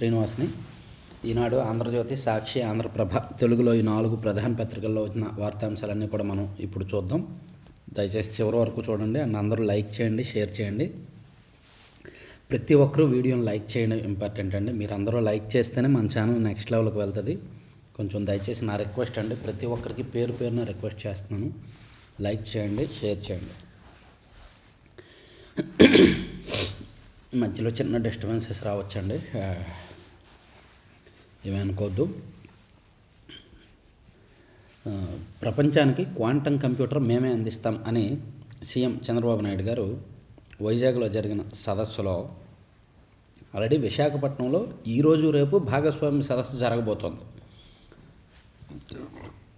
శ్రీనివాస్ని. ఈనాడు ఆంధ్రజ్యోతి సాక్షి ఆంధ్రప్రభ తెలుగులో ఈ నాలుగు ప్రధాన పత్రికల్లో వచ్చిన వార్తాంశాలన్నీ కూడా మనం ఇప్పుడు చూద్దాం. దయచేసి చివరి వరకు చూడండి. అండ్ అందరూ లైక్ చేయండి షేర్ చేయండి. ప్రతి ఒక్కరూ వీడియోని లైక్ చేయడం ఇంపార్టెంట్ అండి. మీరు అందరూ లైక్ చేస్తేనే మన ఛానల్ నెక్స్ట్ లెవెల్కి వెళ్తుంది. కొంచెం దయచేసి నా రిక్వెస్ట్ అండి. ప్రతి ఒక్కరికి పేరు పేరున రిక్వెస్ట్ చేస్తున్నాను. లైక్ చేయండి షేర్ చేయండి. మధ్యలో చిన్న డిస్టర్బెన్సెస్ రావచ్చండి. ఏమనుకోవద్దు. ఏమీ ప్రపంచానికి క్వాంటం కంప్యూటర్ మేమే అందిస్తాం అని సీఎం చంద్రబాబు నాయుడు గారు వైజాగ్లో జరిగిన సదస్సులో ఆల్రెడీ విశాఖపట్నంలో ఈరోజు రేపు భాగస్వామి సదస్సు జరగబోతోంది.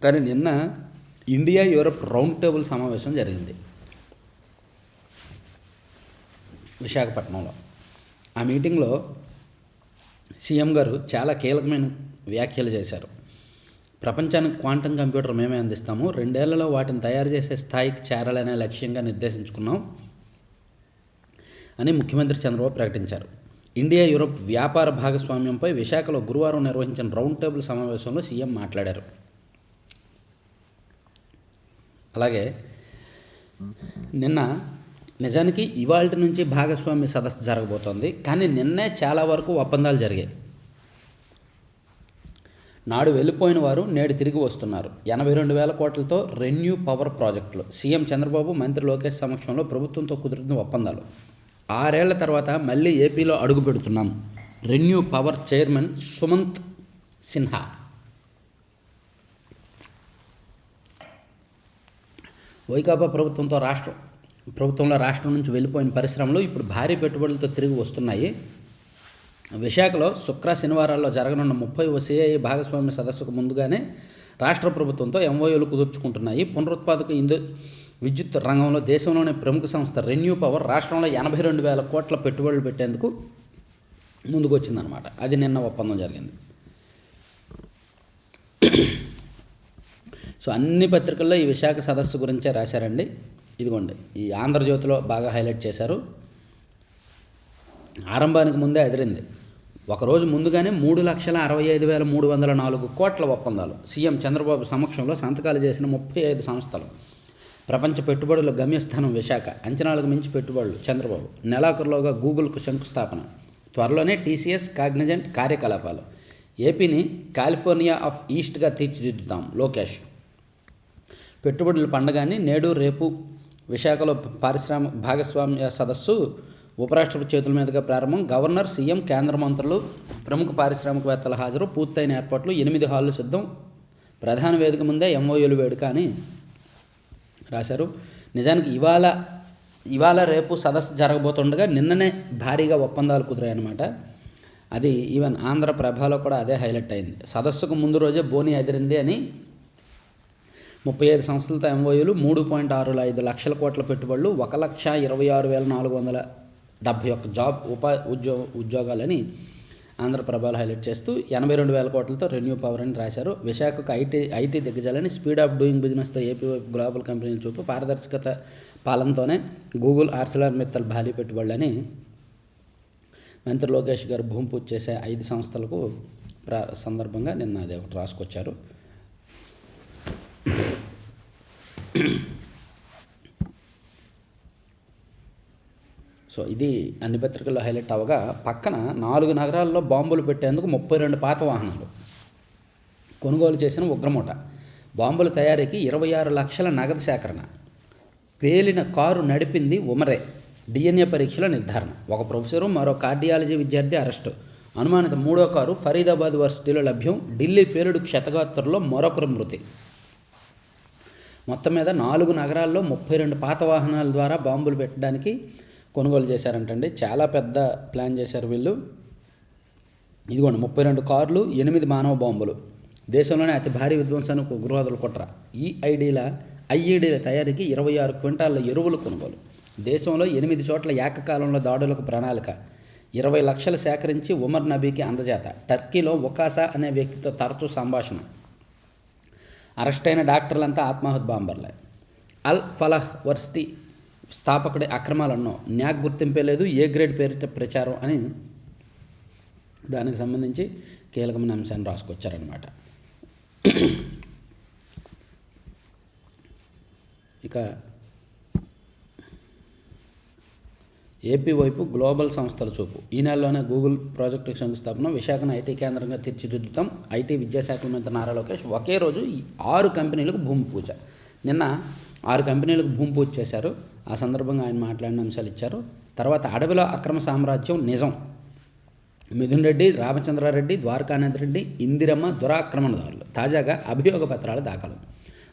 కానీ నిన్న ఇండియా యూరప్ రౌండ్ టేబుల్ సమావేశం జరిగింది. విశాఖపట్నంలో. ఆ మీటింగ్లో సీఎం గారు చాలా కీలకమైన వ్యాఖ్యలు చేశారు. ప్రపంచానికి క్వాంటం కంప్యూటర్ మేమే అందిస్తాము. రెండేళ్ళలో వాటిని తయారు చేసే స్థాయికి చేరాలనే లక్ష్యంగా నిర్దేశించుకున్నాం అని ముఖ్యమంత్రి చంద్రబాబు ప్రకటించారు. ఇండియా యూరోప్ వ్యాపార భాగస్వామ్యంపై విశాఖలో గురువారం నిర్వహించిన రౌండ్ టేబుల్ సమావేశంలో సీఎం మాట్లాడారు. అలాగే నిన్న నిజానికి ఇవాళ నుంచి భాగస్వామ్య సదస్సు జరగబోతోంది. కానీ నిన్నే చాలా వరకు ఒప్పందాలు జరిగాయి. నాడు వెళ్ళిపోయిన వారు నేడు తిరిగి వస్తున్నారు. ఎనభై రెండు వేల కోట్లతో రెన్యూ పవర్ ప్రాజెక్టులు. సీఎం చంద్రబాబు మంత్రి లోకేష్ సమక్షంలో ప్రభుత్వంతో కుదురుతున్న ఒప్పందాలు. ఆరేళ్ళ తర్వాత మళ్ళీ ఏపీలో అడుగు పెడుతున్నాం. ReNew Power chairman Sumant Sinha. Vaikapa ప్రభుత్వంతో రాష్ట్రం ప్రభుత్వంలో రాష్ట్రం నుంచి వెళ్ళిపోయిన పరిశ్రమలు ఇప్పుడు భారీ పెట్టుబడులతో తిరిగి వస్తున్నాయి. విశాఖలో శుక్ర శనివారాల్లో జరగనున్న ముప్పై సిఐ భాగస్వామ్య సదస్సుకు ముందుగానే రాష్ట్ర ప్రభుత్వంతో ఎంఓయూలు కుదుర్చుకుంటున్నాయి. పునరుత్పాదక ఇందు విద్యుత్ రంగంలో దేశంలోనే ప్రముఖ సంస్థ రెన్యూ పవర్ రాష్ట్రంలో ఎనభై రెండు వేల కోట్ల పెట్టుబడులు పెట్టేందుకు ముందుకొచ్చిందనమాట అది నిన్న ఒప్పందం జరిగింది. సో అన్ని పత్రికల్లో ఈ విశాఖ సదస్సు గురించే రాశారండి. ఇదిగోండి ఈ ఆంధ్రజ్యోతిలో బాగా హైలైట్ చేశారు. ఆరంభానికి ముందే ఎదిరింది ఒకరోజు ముందుగానే మూడు లక్షల అరవై ఐదు వేల మూడు వందల నాలుగు కోట్ల ఒప్పందాలు. సీఎం చంద్రబాబు సమక్షంలో సంతకాలు చేసిన ముప్పై ఐదు సంస్థలు. ప్రపంచ పెట్టుబడుల గమ్యస్థానం విశాఖ అంచనాలకు మించి పెట్టుబడులు చంద్రబాబు. నెలాఖరులోగా గూగుల్కు శంకుస్థాపన. త్వరలోనే టీసీఎస్ కాగ్నిజెంట్ కార్యకలాపాలు. ఏపీని కాలిఫోర్నియా ఆఫ్ ఈస్ట్గా తీర్చిదిద్దుతాం లోకేష్. పెట్టుబడుల పండగాని నేడు రేపు విశాఖలో పారిశ్రామిక భాగస్వామ్య సదస్సు ఉపరాష్ట్రపతి చేతుల మీదుగా ప్రారంభం. గవర్నర్ సీఎం కేంద్ర మంత్రులు ప్రముఖ పారిశ్రామికవేత్తల హాజరు. పూర్తయిన ఏర్పాట్లు ఎనిమిది హాళ్ళు సిద్ధం. ప్రధాన వేదిక ముందే ఎంఓయూలు వేడుక అని రాశారు. నిజానికి ఇవాళ ఇవాళ రేపు సదస్సు జరగబోతుండగా నిన్ననే భారీగా ఒప్పందాలు కుదిరాయన్నమాట. అది ఈవెన్ ఆంధ్ర ప్రభలో కూడా అదే హైలైట్ అయింది. సదస్సుకు ముందు రోజే బోని ఎదిరింది అని ముప్పై ఐదు సంస్థలతో ఎంఓయూలు మూడు పాయింట్ ఆరు ఐదు లక్షల కోట్ల పెట్టుబడులు ఒక లక్ష ఇరవై ఆరు వేల నాలుగు వందల డెబ్భై ఒక్క జాబ్ ఉపా ఉద్యో ఉద్యోగాలని ఆంధ్రప్రభలో హైలైట్ చేస్తూ ఎనభై రెండు వేల కోట్లతో రెన్యూ పవర్ అని రాశారు. విశాఖకు ఐటీ ఐటీ దిగ్గజాలని స్పీడ్ ఆఫ్ డూయింగ్ బిజినెస్తో ఏపీ గ్లోబల్ కంపెనీలు చూపు పారదర్శకత పాలనతోనే గూగుల్ ఆర్సిలర్ మిత్తల్ భారీ పెట్టుబడులని మంత్రి లోకేష్ గారు భూమి పూజ చేసే ఐదు సంస్థలకు ప్రా సందర్భంగా నిన్న అదే ఒకటి రాసుకొచ్చారు. సో ఇది అన్ని పత్రికల్లో హైలైట్ అవగా పక్కన నాలుగు నగరాల్లో బాంబులు పెట్టేందుకు ముప్పై రెండు పాత వాహనాలు కొనుగోలు చేసిన ఉగ్రమూట. బాంబుల తయారీకి ఇరవై ఆరు లక్షల నగదు సేకరణ. పేలిన కారు నడిపింది ఉమరే. డిఎన్ఏ పరీక్షల నిర్ధారణ. ఒక ప్రొఫెసరు మరో కార్డియాలజీ విద్యార్థి అరెస్టు. అనుమానిత మూడో కారు ఫరీదాబాద్ వర్సిటీలో లభ్యం. ఢిల్లీ పేలుడు క్షతగాత్రలో మరొకరు మృతి. మొత్తం మీద నాలుగు నగరాల్లో ముప్పై రెండు పాత వాహనాల ద్వారా బాంబులు పెట్టడానికి కొనుగోలు చేశారంటండి. చాలా పెద్ద ప్లాన్ చేశారు వీళ్ళు. ఇదిగోండి ముప్పై రెండు కార్లు ఎనిమిది మానవ బాంబులు. దేశంలోనే అతి భారీ విధ్వంసానికి గృహదులు కుట్ర. ఈ ఐడీల ఐఈడీల తయారీకి ఇరవై ఆరు క్వింటాల ఎరువులు కొనుగోలు. దేశంలో ఎనిమిది చోట్ల ఏకకాలంలో దాడులకు ప్రణాళిక. ఇరవై లక్షలు సేకరించి ఉమర్ నబీకి అందజేత. టర్కీలో ఒకాసా అనే వ్యక్తితో తరచూ సంభాషణ. అరెస్ట్ అయిన డాక్టర్లంతా ఆత్మాహుతి బాంబర్లే. అల్ ఫలహ్ వర్స్తి స్థాపకుడి అక్రమాలన్నో న్యాక్ గుర్తింపే లేదు ఏ గ్రేడ్ పేరిట ప్రచారం అని దానికి సంబంధించి కీలకమైన అంశాన్ని రాసుకొచ్చారనమాట ఇక ఏపీ వైపు గ్లోబల్ సంస్థల చూపు. ఈ నెలలోనే గూగుల్ ప్రాజెక్టు శంకుస్థాపన విశాఖను ఐటీ కేంద్రంగా తీర్చిదిద్దుతాం. ఐటీ విద్యాశాఖల మంత్రి నారా లోకేష్ ఒకే రోజు ఈ ఆరు కంపెనీలకు భూమి పూజ. నిన్న ఆరు కంపెనీలకు భూమి పూజ చేశారు. ఆ సందర్భంగా ఆయన మాట్లాడిన అంశాలు ఇచ్చారు. తర్వాత అడవిలో అక్రమ సామ్రాజ్యం నిజం. మిథున్ రెడ్డి రామచంద్రారెడ్డి ద్వారకానాథ్ రెడ్డి ఇందిరమ్మ దురాక్రమణదారులు. తాజాగా అభియోగ పత్రాలు దాఖలు.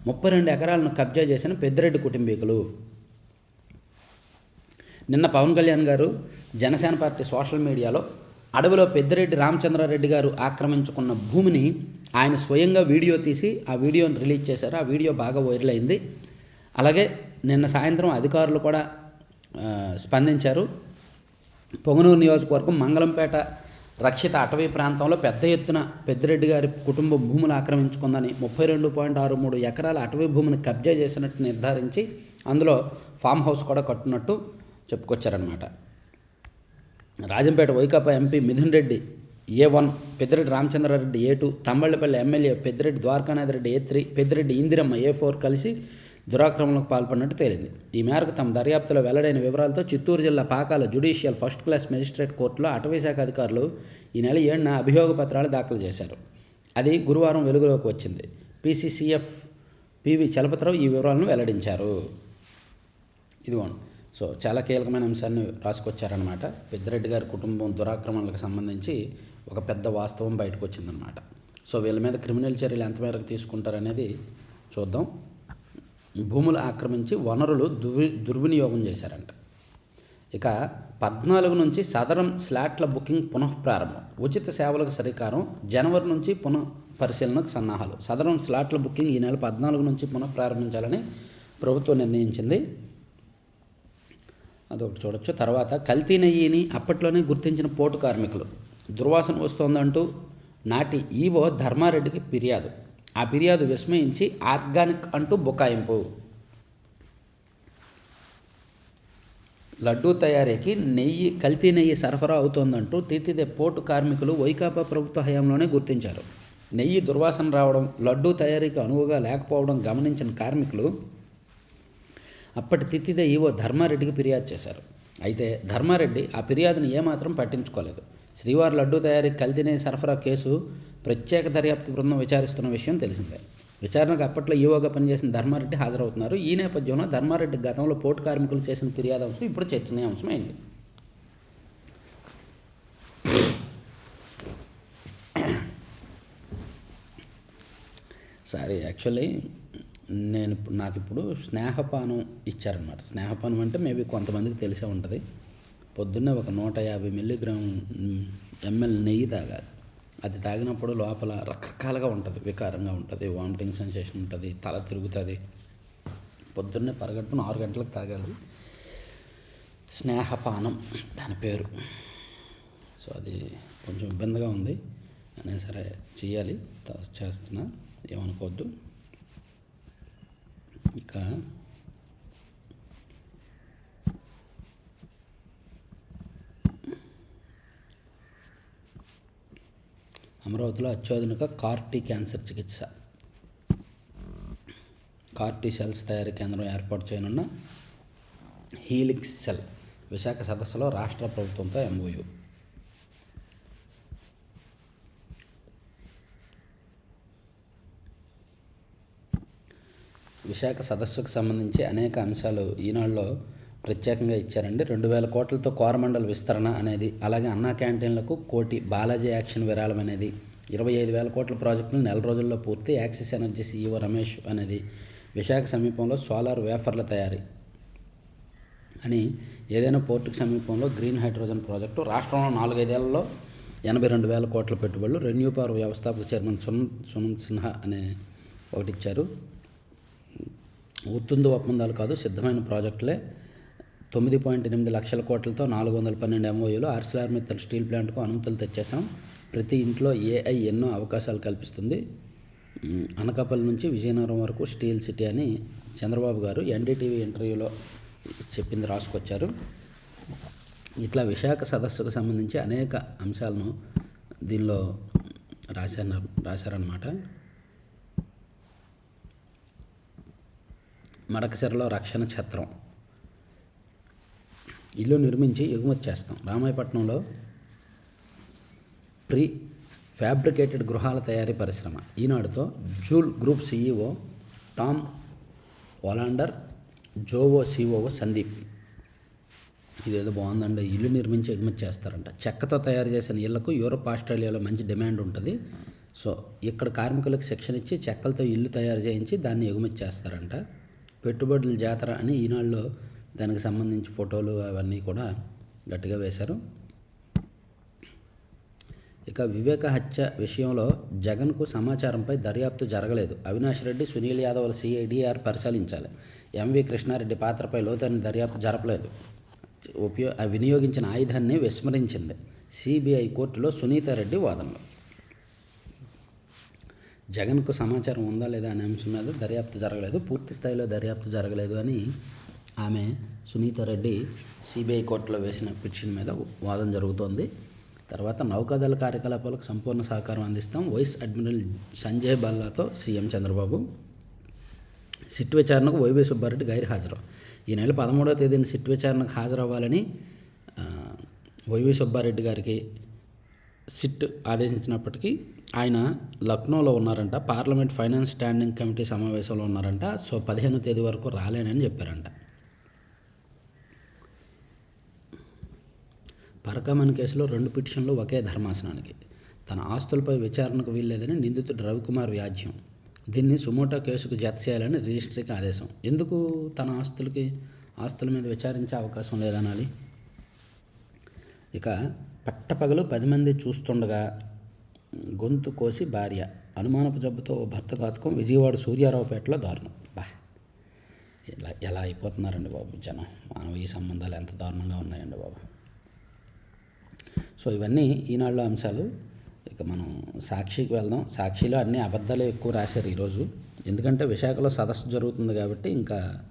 ముప్పై రెండు ఎకరాలను కబ్జా చేసిన పెద్దిరెడ్డి కుటుంబీకులు. నిన్న పవన్ కళ్యాణ్ గారు జనసేన పార్టీ సోషల్ మీడియాలో అడవిలో పెద్దిరెడ్డి రామచంద్రారెడ్డి గారు ఆక్రమించుకున్న భూమిని ఆయన స్వయంగా వీడియో తీసి ఆ వీడియోని రిలీజ్ చేశారు. ఆ వీడియో బాగా వైరల్ అయింది. అలాగే నిన్న సాయంత్రం అధికారులు కూడా స్పందించారు. పొంగనూరు నియోజకవర్గం మంగళంపేట రక్షిత అటవీ ప్రాంతంలో పెద్ద ఎత్తున పెద్దిరెడ్డి గారి కుటుంబ భూములు ఆక్రమించుకుందని ముప్పై రెండు పాయింట్ ఆరు మూడు ఎకరాల అటవీ భూమిని కబ్జా చేసినట్టు నిర్ధారించి అందులో ఫామ్ హౌస్ కూడా కట్టినట్టు చెప్పుకొచ్చారనమాట Rajampet Vaikapa MP Mithun Reddy A one Peddireddy Ramachandra Reddy A two Thamballapalle MLA Peddireddy Dwarakanath Reddy A three Peddireddy Indiramma A four కలిసి దురాక్రమణకు పాల్పడినట్టు తేలింది. ఈ మేరకు తమ దర్యాప్తులో వెల్లడైన వివరాలతో చిత్తూరు జిల్లా Pakala judicial first class magistrate కోర్టులో అటవీ శాఖ అధికారులు ఈ నెల ఏడున అభియోగ పత్రాలు దాఖలు చేశారు. అది గురువారం వెలుగులోకి వచ్చింది. పీసీసీఎఫ్ పివి చలపతిరావు ఈ వివరాలను వెల్లడించారు. ఇదిగోండి. సో చాలా కీలకమైన అంశాన్ని రాసుకొచ్చారనమాట పెద్దిరెడ్డి గారి కుటుంబం దురాక్రమణలకు సంబంధించి ఒక పెద్ద వాస్తవం బయటకు వచ్చిందనమాట సో వీళ్ళ మీద క్రిమినల్ చర్యలు ఎంతమేరకు తీసుకుంటారనేది చూద్దాం. భూములు ఆక్రమించి వనరులు దుర్వి దుర్వినియోగం చేశారంట. ఇక పద్నాలుగు నుంచి సదరం స్లాట్ల బుకింగ్ పునః ప్రారంభం. ఉచిత సేవలకు సరికారం జనవరి నుంచి పునః పరిశీలనకు సన్నాహాలు. సదరం స్లాట్ల బుకింగ్ ఈ నెల పద్నాలుగు నుంచి పునః ప్రారంభించాలని ప్రభుత్వం నిర్ణయించింది. అదొకటి చూడొచ్చు. తర్వాత కల్తీ నెయ్యిని అప్పట్లోనే గుర్తించిన పోటు కార్మికులు. దుర్వాసన వస్తోందంటూ నాటి ఈవో ధర్మారెడ్డికి ఫిర్యాదు. ఆ ఫిర్యాదు విస్మయించి ఆర్గానిక్ అంటూ బుకాయింపు. లడ్డూ తయారీకి నెయ్యి కల్తీ నెయ్యి సరఫరా అవుతోందంటూ తీర్తిదే పోటు కార్మికులు వైకాపా ప్రభుత్వ హయాంలోనే గుర్తించారు. నెయ్యి దుర్వాసన రావడం లడ్డూ తయారీకి అనువుగా లేకపోవడం గమనించిన కార్మికులు అప్పటి తిత్తిదే ఈవో ధర్మారెడ్డికి ఫిర్యాదు చేశారు. అయితే ధర్మారెడ్డి ఆ ఫిర్యాదును ఏమాత్రం పట్టించుకోలేదు. శ్రీవారి లడ్డూ తయారీ కల్తీనే సరఫరా కేసు ప్రత్యేక దర్యాప్తు బృందం విచారిస్తున్న విషయం తెలిసిందే. విచారణకు అప్పట్లో ఈవోగా పనిచేసిన ధర్మారెడ్డి హాజరవుతున్నారు. ఈ నేపథ్యంలో ధర్మారెడ్డి గతంలో పోటు కార్మికులు చేసిన ఫిర్యాదు అంశం ఇప్పుడు చర్చనీయాంశమైంది సారీ యాక్చువల్లీ నేను ఇప్పుడు- నాకు ఇప్పుడు స్నేహపానం ఇచ్చారనమాట స్నేహపానం అంటే మేబీ కొంతమందికి తెలిసే ఉంటుంది. పొద్దున్నే ఒక నూట యాభై మిల్లీగ్రామ్ ఎంఎల్ నెయ్యి తాగాలి. అది తాగినప్పుడు లోపల రకరకాలుగా ఉంటుంది. వికారంగా ఉంటుంది వామిటింగ్ సెన్సేషన్ ఉంటుంది తల తిరుగుతుంది. పొద్దున్నే పరగట్టున ఆరు గంటలకు తాగాలి. స్నేహపానం దాని పేరు. సో అది కొంచెం ఇబ్బందిగా ఉంది. అనే సరే చేయాలి చేస్తున్నా. ఏమనుకోవద్దు. యొక్క అమరావతిలో అత్యాధునిక కార్టీ క్యాన్సర్ చికిత్స. కార్టీ సెల్స్ తయారీ కేంద్రం ఏర్పాటు చేయనున్న హీలిక్స్ సెల్ విశాఖ సదస్సులో రాష్ట్ర ప్రభుత్వంతో ఎంఓయూ విశాఖ సదస్సుకు సంబంధించి అనేక అంశాలు ఈనాడులో ప్రత్యేకంగా ఇచ్చారండి. రెండు వేల కోట్లతో కోరమండల విస్తరణ అనేది అలాగే అన్నా క్యాంటీన్లకు కోటి బాలాజీ యాక్షన్ విరాళం అనేది ఇరవై ఐదు వేల కోట్ల ప్రాజెక్టును నెల రోజుల్లో పూర్తి యాక్సిస్ ఎనర్జీ సీఈఓ రమేష్ అనేది విశాఖ సమీపంలో సోలార్ వేఫర్ల తయారీ అని ఏదైనా పోర్టుకు సమీపంలో గ్రీన్ హైడ్రోజన్ ప్రాజెక్టు రాష్ట్రంలో నాలుగైదేళ్ళలో ఎనభై రెండు వేల కోట్ల పెట్టుబడులు రెన్యూ పవర్ వ్యవస్థాపక చైర్మన్ సునంత్ సునంత్ సిన్హా అనే ఒకటి ఇచ్చారు. ఉత్తుందు ఒప్పందాలు కాదు సిద్ధమైన ప్రాజెక్టులే. తొమ్మిది పాయింట్ ఎనిమిది లక్షల కోట్లతో నాలుగు వందల పన్నెండు ఎంఓయూలు ఆర్సిఆర్ మిత్తల్ స్టీల్ ప్లాంట్కు అనుమతులు తెచ్చేసాం ప్రతి ఇంట్లో ఏఐ ఎన్నో అవకాశాలు కల్పిస్తుంది. అనకాపల్లి నుంచి విజయనగరం వరకు స్టీల్ సిటీ అని చంద్రబాబు గారు ఎన్డీటీవీ ఇంటర్వ్యూలో చెప్పింది రాసుకొచ్చారు. ఇట్లా విశాఖ సదస్సుకు సంబంధించి అనేక అంశాలను దీనిలో రాశారు రాశారనమాట మడకసిరలో రక్షణ ఛత్రం. ఇల్లు నిర్మించి ఎగుమతి చేస్తాం. రామాయపట్నంలో ప్రీ ఫ్యాబ్రికేటెడ్ గృహాల తయారీ పరిశ్రమ. ఈనాడుతో Joule group CEO Tom Olander Joao COO Sandeep. ఇదేదో బాగుందండి. ఇల్లు నిర్మించి ఎగుమతి చేస్తారంట. చెక్కతో తయారు చేసిన ఇళ్ళకు యూరోప్ ఆస్ట్రేలియాలో మంచి డిమాండ్ ఉంటుంది. సో ఇక్కడ కార్మికులకు శిక్షణ ఇచ్చి చెక్కలతో ఇల్లు తయారు చేయించి దాన్ని ఎగుమతి చేస్తారంట. పెట్టుబడుల జాతర అని ఈనాడులో దానికి సంబంధించి ఫోటోలు అవన్నీ కూడా గట్టిగా వేశారు. ఇక వివేక హత్య విషయంలో జగన్కు సమాచారంపై దర్యాప్తు జరగలేదు. అవినాష్ రెడ్డి సునీల్ యాదవ్ల సిఐడిఆర్ పరిశీలించాలి. ఎంవి కృష్ణారెడ్డి పాత్రపై లోతైన దర్యాప్తు జరపలేదు. ఉపయో వినియోగించిన ఆయుధాన్ని విస్మరించింది. సిబిఐ కోర్టులో సునీతారెడ్డి వాదనలు. జగన్కు సమాచారం ఉందా లేదా అనే అంశం మీద దర్యాప్తు జరగలేదు. పూర్తి స్థాయిలో దర్యాప్తు జరగలేదు అని ఆమె సునీతారెడ్డి సిబిఐ కోర్టులో వేసిన పిటిషన్ మీద వాదన జరుగుతోంది. తర్వాత నౌకాదళ కార్యకలాపాలకు సంపూర్ణ సహకారం అందిస్తాం. వైస్ అడ్మిరల్ సంజయ్ బల్లాతో సీఎం చంద్రబాబు. సిట్ విచారణకు వైవై సుబ్బారెడ్డి గైర్హాజరు. ఈ నెల పదమూడవ తేదీన సిట్ విచారణకు హాజరవ్వాలని వైవై సుబ్బారెడ్డి గారికి సిట్ ఆదేశించినప్పటికీ ఆయన లక్నోలో ఉన్నారంట పార్లమెంట్ ఫైనాన్స్ స్టాండింగ్ కమిటీ సమావేశంలో ఉన్నారంట సో పదిహేనో తేదీ వరకు రాలేనని చెప్పారంట. పరకమన్ కేసులో రెండు పిటిషన్లు ఒకే ధర్మాసనానికి. తన ఆస్తులపై విచారణకు వీల్లేదని నిందితుడు రవికుమార్ వ్యాజ్యం. దీన్ని సుమోటో కేసుకు జత చేయాలని రిజిస్ట్రీకి ఆదేశం. ఎందుకు తన ఆస్తులకి ఆస్తుల మీద విచారించే అవకాశం లేదనాలి? ఇక పట్టపగలు పది మంది చూస్తుండగా గొంతు కోసి భార్య. అనుమానపు జబ్బుతో భర్త ఘాతకం విజయవాడ సూర్యారావుపేటలో దారుణం. బా. ఎలా ఎలా అయిపోతున్నారండి బాబు జనం? మానవీయ సంబంధాలు ఎంత దారుణంగా ఉన్నాయండి బాబు? సో ఇవన్నీ ఈనాళ్ళ అంశాలు. ఇక మనం సాక్షికి వెళ్దాం. సాక్షిలో అన్ని అబద్ధాలే ఎక్కువ రాశారు ఈరోజు. ఎందుకంటే విశాఖలో సదస్సు జరుగుతుంది కాబట్టి ఇంకా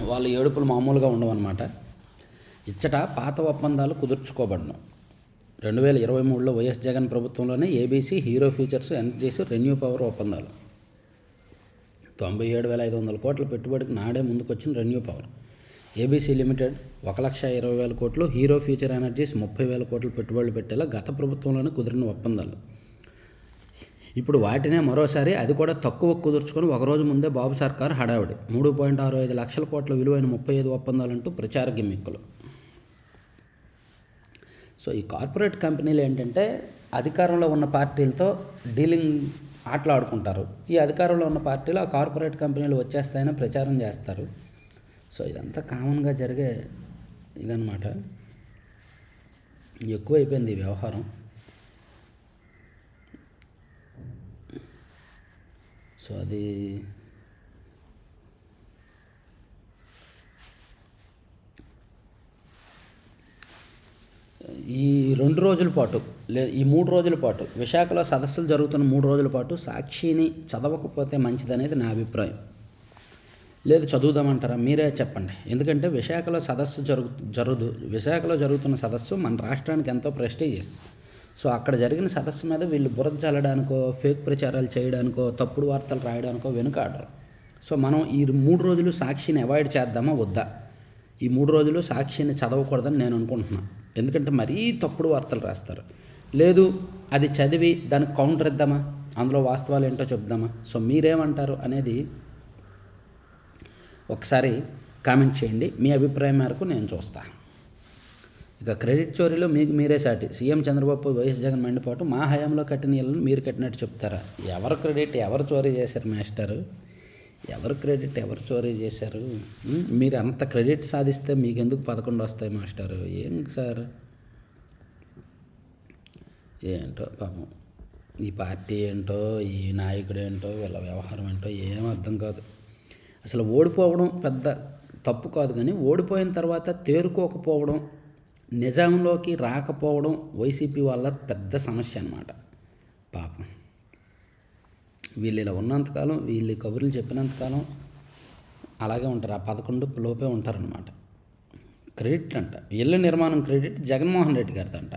వాళ్ళ ఏడుపులు మామూలుగా ఉండవన్నమాట. ఇచ్చట పాత ఒప్పందాలు కుదుర్చుకోబడను రెండు వేల ఇరవై మూడులో వైఎస్ జగన్ ప్రభుత్వంలోనే ABC hero futures energies renew power ఒప్పందాలు. తొంభై ఏడు వేల ఐదు వందల కోట్ల పెట్టుబడికి నాడే ముందుకొచ్చిన రెన్యూ పవర్. ఏబీసీ లిమిటెడ్ ఒక లక్ష ఇరవై వేల కోట్లు హీరో ఫ్యూచర్ ఎనర్జీస్ ముప్పై వేల కోట్లు పెట్టుబడులు పెట్టేలా గత ప్రభుత్వంలోనే కుదిరిన ఒప్పందాలు. ఇప్పుడు వాటినే మరోసారి అది కూడా తక్కువ కుదుర్చుకొని ఒకరోజు ముందే బాబు సర్కార్ హడావిడి. మూడు పాయింట్ ఆరు ఐదు లక్షల కోట్ల విలువైన ముప్పై ఐదు ఒప్పందాలంటూ ప్రచార గిమ్మిక్కులు. సో ఈ కార్పొరేట్ కంపెనీలు ఏంటంటే అధికారంలో ఉన్న పార్టీలతో డీలింగ్ ఆటలాడుకుంటారు ఈ అధికారంలో ఉన్న పార్టీలు ఆ కార్పొరేట్ కంపెనీలు వచ్చేస్తాయని ప్రచారం చేస్తారు. సో ఇదంతా కామన్గా జరిగే ఇదనమాట ఎక్కువ అయిపోయింది ఈ వ్యవహారం. సో అది ఈ రెండు రోజుల పాటు లే ఈ మూడు రోజుల పాటు విశాఖలో సదస్సులు జరుగుతున్న మూడు రోజుల పాటు సాక్షిని చదవకపోతే మంచిదనేది నా అభిప్రాయం. లేదు చదువుదామంటారా? మీరే చెప్పండి. ఎందుకంటే విశాఖలో సదస్సు జరుగు జరుగు విశాఖలో జరుగుతున్న సదస్సు మన రాష్ట్రానికి ఎంతో ప్రెస్టీజియస్. సో అక్కడ జరిగిన సదస్సు మీద వీళ్ళు బురద చల్లడానికో ఫేక్ ప్రచారాలు చేయడానికో తప్పుడు వార్తలు రాయడానికో వెనుకాడరు. సో మనం ఈ మూడు రోజులు సాక్షిని అవాయిడ్ చేద్దామా? వద్దా? ఈ మూడు రోజులు సాక్షిని చదవకూడదని నేను అనుకుంటున్నాను ఎందుకంటే మరీ తప్పుడు వార్తలు రాస్తారు. లేదు అది చదివి దానికి కౌంటర్ ఇద్దామా? అందులో వాస్తవాలు ఏంటో చెప్దామా? సో మీరేమంటారు అనేది ఒకసారి కామెంట్ చేయండి. మీ అభిప్రాయం మేరకు నేను చూస్తా. ఇక క్రెడిట్ చోరీలో మీకు మీరే సాటి. సీఎం చంద్రబాబు వైఎస్ జగన్ మండిపోవటం మా హయాంలో కట్టిన ఇళ్ళను మీరు కట్టినట్టు చెప్తారా? ఎవరు క్రెడిట్ ఎవరు చోరీ చేశారు మాస్టరు? ఎవరు క్రెడిట్ ఎవరు చోరీ చేశారు? మీరు అంత క్రెడిట్ సాధిస్తే మీకు ఎందుకు పదకొండు వస్తాయి మాస్టారు? ఏం సార్? ఏంటో పాపం. ఈ పార్టీ ఏంటో ఈ నాయకుడు ఏంటో వీళ్ళ వ్యవహారం ఏంటో ఏం అర్థం కాదు. అసలు ఓడిపోవడం పెద్ద తప్పు కాదు కానీ ఓడిపోయిన తర్వాత తేరుకోకపోవడం నిజంలోకి రాకపోవడం వైసీపీ వాళ్ళ పెద్ద సమస్య అన్నమాట. పాపం. వీళ్ళు ఇలా ఉన్నంతకాలం వీళ్ళు కబుర్లు చెప్పినంతకాలం అలాగే ఉంటారు. ఆ పదకొండు లోపే ఉంటారనమాట క్రెడిట్ అంట. ఇళ్ళ నిర్మాణం క్రెడిట్ జగన్మోహన్ రెడ్డి గారిది అంట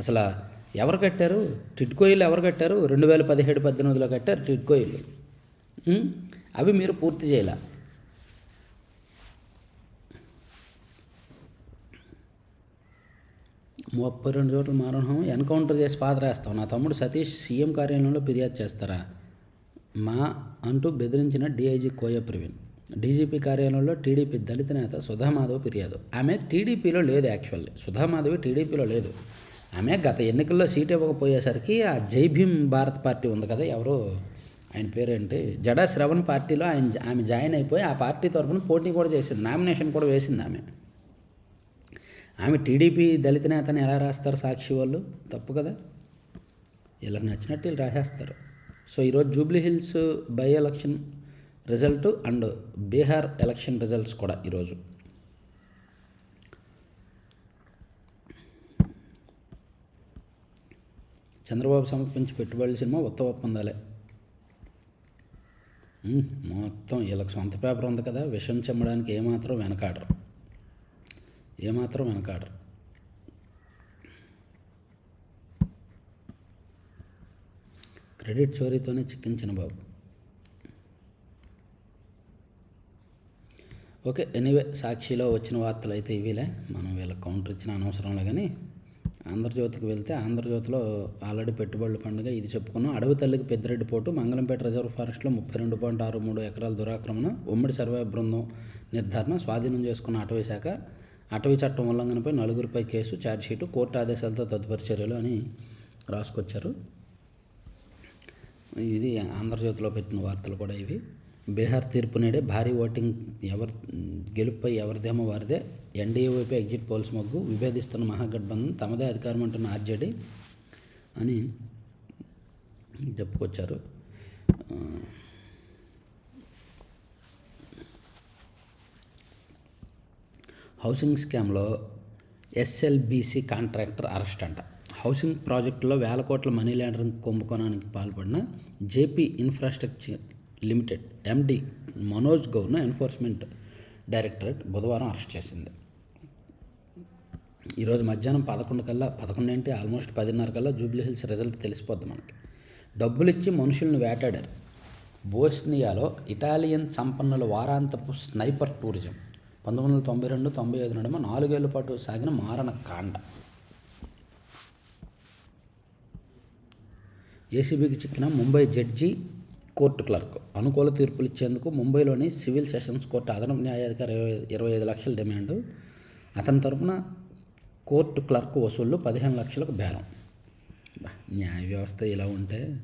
అసలు ఎవరు కట్టారు? టిడ్కో ఇల్లు ఎవరు కట్టారు? రెండు వేల పదిహేడు పద్దెనిమిదిలో కట్టారు టిడ్కో ఇల్లు. అవి మీరు పూర్తి చేయలే. ముప్పై రెండు చోట్ల మారణం ఎన్కౌంటర్ చేసి పాదరేస్తాం నా తమ్ముడు సతీష్ సీఎం కార్యాలయంలో ఫిర్యాదు చేస్తారా? మా అంటూ బెదిరించిన డీఐజీ కోయ ప్రవీణ్. డీజీపీ కార్యాలయంలో టీడీపీ దళిత నేత సుధామాధవ్ ఫిర్యాదు. ఆమె టీడీపీలో లేదు యాక్చువల్లీ. సుధామాధవి టీడీపీలో లేదు. ఆమె గత ఎన్నికల్లో సీట్ ఇవ్వకపోయేసరికి ఆ జైభీమ్ భారత్ పార్టీ ఉంది కదా ఎవరు ఆయన పేరేంటి? జడా శ్రవణ్ పార్టీలో ఆయన ఆమె జాయిన్ అయిపోయి ఆ పార్టీ తరఫున పోటీ కూడా చేసింది. నామినేషన్ కూడా వేసింది ఆమె. ఆమె టీడీపీ దళిత నేతని ఎలా రాస్తారు సాక్షి వాళ్ళు? తప్పు కదా. వీళ్ళకి నచ్చినట్టు వీళ్ళు రాసేస్తారు. సో ఈరోజు Jubilee Hills by election result and Bihar election results కూడా ఈరోజు. చంద్రబాబు సమర్పించి పెట్టుబడుల సినిమా ఉత్తమ ఒప్పందాలే. మొత్తం వీళ్ళకి సొంత పేపర్ ఉంది కదా విషం చెమ్మడానికి ఏమాత్రం వెనకాడరు. ఏమాత్రం వెనకాడరు. క్రెడిట్ చోరీతోనే చిక్కించిన బాబు. ఓకే ఎనీవే సాక్షిలో వచ్చిన వార్తలు అయితే ఇవిలే. మనం వీళ్ళకి కౌంటర్ ఇచ్చిన అనవసరంలో కానీ ఆంధ్రజ్యోతికి వెళ్తే ఆంధ్రజ్యోతిలో ఆల్రెడీ పెట్టుబడుల పండుగ ఇది చెప్పుకున్నాం. అడవి తల్లికి పెద్దిరెడ్డి పోటు మంగళంపేట రిజర్వ్ ఫారెస్ట్లో ముప్పై రెండు పాయింట్ ఆరు మూడు ఎకరాల దురాక్రమణ ఉమ్మడి సర్వే బృందం నిర్ధారణ స్వాధీనం చేసుకున్న అటవీ శాఖ అటవీ చట్టం ఉల్లంఘనపై నలుగురిపై కేసు ఛార్జ్షీటు కోర్టు ఆదేశాలతో తదుపరి చర్యలు అని రాసుకొచ్చారు. ఇది ఆంధ్రజ్యోతిలో పెట్టిన వార్తలు కూడా ఇవి. బీహార్ తీర్పు నేడే భారీ ఓటింగ్ ఎవరి గెలుపుపై ఎవరిదేమో వారిదే. ఎన్డీఏ వైపు ఎగ్జిట్ పోల్స్ మొగ్గు. విభేదిస్తున్న మహాగఠబంధన్ తమదే అధికారం అంటున్న ఆర్జేడీ అని చెప్పుకొచ్చారు. హౌసింగ్ స్కామ్లో ఎస్ఎల్బీసీ కాంట్రాక్టర్ అరెస్ట్ అంట. హౌసింగ్ ప్రాజెక్టులో వేల కోట్ల మనీ ల్యాండరింగ్ కుంభకోణానికి పాల్పడిన JP infrastructure limited MD Manoj గౌర్ను enforcement directorate బుధవారం అరెస్ట్ చేసింది. ఈరోజు మధ్యాహ్నం పదకొండు కల్లా పదకొండు ఏంటి ఆల్మోస్ట్ పదిన్నర కల్లా జూబ్లీ హిల్స్ రిజల్ట్ తెలిసిపోద్ది మనకి. డబ్బులు ఇచ్చి మనుషులను వేటాడారు. బోస్నియాలో ఇటాలియన్ సంపన్నుల వారాంతపు స్నైపర్ టూరిజం పంతొమ్మిది వందల తొంభై రెండు తొంభై ఐదు నడుమ నాలుగేళ్ళ పాటు సాగిన మారణ కాండ. ఏసీబీకి చిక్కిన ముంబై జడ్జి కోర్టు క్లర్క్. అనుకూల తీర్పులు ఇచ్చేందుకు ముంబైలోని సివిల్ సెషన్స్ కోర్టు అదనపు న్యాయాధికారి ఇరవై ఇరవై ఐదు లక్షల డిమాండు. అతని తరపున కోర్టు క్లర్క్ వసూళ్ళు పదిహేను లక్షలకు బేరం. న్యాయ వ్యవస్థ ఇలా ఉంటే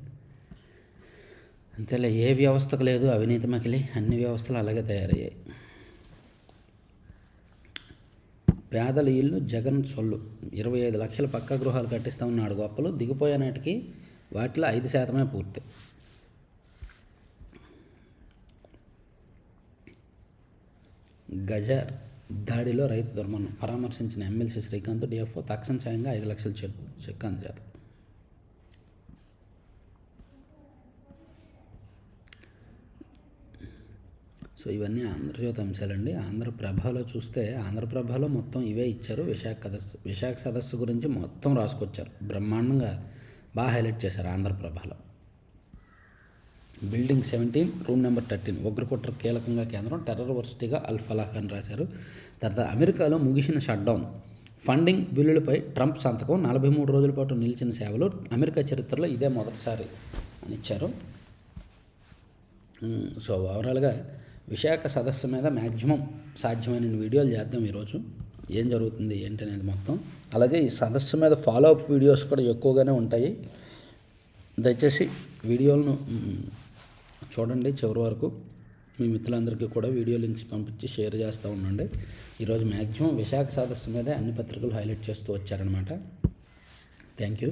అంతేలే ఏ వ్యవస్థకు లేదు అవినీతి మకిలి అన్ని వ్యవస్థలు అలాగే తయారయ్యాయి. పేదల ఇల్లు జగన్ సొల్లు. ఇరవై ఐదు లక్షల పక్క గృహాలు కట్టిస్తా ఉన్నాడు గొప్పలు. దిగిపోయే నాటికి వాటిలో ఐదు శాతమే పూర్తి. గజార్ దాడిలో రైతు దుర్మరణం. పరామర్శించిన ఎమ్మెల్సీ శ్రీకాంత్ డిఎఫ్ఓ తక్షణ సాయంగా ఐదు లక్షల చెక్ చెక్ అందజేత సో ఇవన్నీ ఆంధ్రజ్యోతి అంశాలండి ఆంధ్రప్రభలో చూస్తే ఆంధ్రప్రభలో మొత్తం ఇవే ఇచ్చారు. విశాఖ సదస్సు విశాఖ సదస్సు గురించి మొత్తం రాసుకొచ్చారు. బ్రహ్మాండంగా బాగా హైలైట్ చేశారు ఆంధ్రప్రభలో building seventeen room number thirteen ఉగ్రకుట్ర కీలకంగా కేంద్రం టెర్రర్ వర్సిటీగా అల్ ఫలాహ్ అని రాశారు. తర్వాత అమెరికాలో ముగిసిన షట్డౌన్. ఫండింగ్ బిల్లులపై ట్రంప్ సంతకం నలభై మూడు రోజుల పాటు నిలిచిన సేవలు అమెరికా చరిత్రలో ఇదే మొదటిసారి అని ఇచ్చారు. సో ఓవరాల్గా విశాఖ సదస్సు మీద మ్యాక్సిమం సాధ్యమైన వీడియోలు చేద్దాం ఈరోజు. ఏం జరుగుతుంది ఏంటి అనేది మొత్తం. అలాగే ఈ సదస్సు మీద ఫాలో అప్ వీడియోస్ కూడా ఎక్కువగానే ఉంటాయి. దయచేసి వీడియోలను చూడండి చివరి వరకు. మీ మిత్రులందరికీ కూడా వీడియో లింక్స్ పంపించి షేర్ చేస్తూ ఉండండి. ఈరోజు మ్యాక్సిమం విశాఖ సదస్సు మీదే అన్ని పత్రికలు హైలైట్ చేస్తూ వచ్చారనమాట థ్యాంక్ యూ.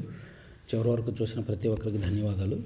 చివరి వరకు చూసిన ప్రతి ఒక్కరికి ధన్యవాదాలు.